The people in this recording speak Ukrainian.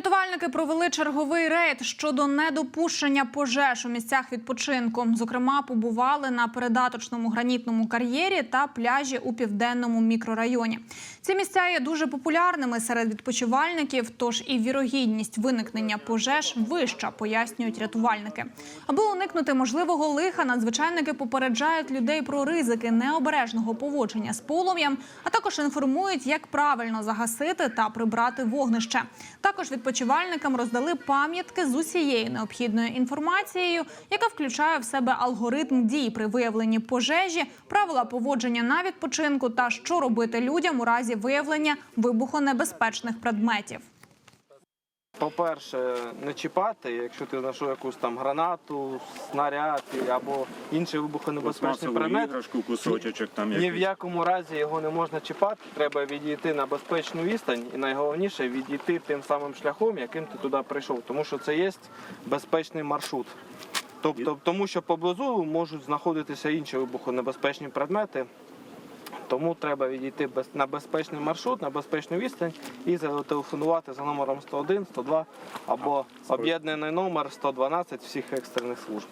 Рятувальники провели черговий рейд щодо недопущення пожеж у місцях відпочинку. Зокрема, побували на передаточному гранітному кар'єрі та пляжі у південному мікрорайоні. Ці місця є дуже популярними серед відпочивальників, тож і вірогідність виникнення пожеж вища, пояснюють рятувальники. Аби уникнути можливого лиха, надзвичайники попереджають людей про ризики необережного поводження з полум'ям, а також інформують, як правильно загасити та прибрати вогнище. Також відпочивальникам роздали пам'ятки з усією необхідною інформацією, яка включає в себе алгоритм дій при виявленні пожежі, правила поводження на відпочинку та що робити людям у разі виявлення вибухонебезпечних предметів. По-перше, не чіпати, якщо ти знайшов якусь там гранату, снаряд або інший вибухонебезпечний предмет. іграшку, там Ні в якому разі його не можна чіпати, треба відійти на безпечну відстань і найголовніше відійти тим самим шляхом, яким ти туди прийшов, тому що це є безпечний маршрут. Тобто, тому що поблизу можуть знаходитися інші вибухонебезпечні предмети. Тому треба відійти на безпечний маршрут, на безпечну відстань і зателефонувати за номером 101, 102 або об'єднаний номер 112 всіх екстрених служб.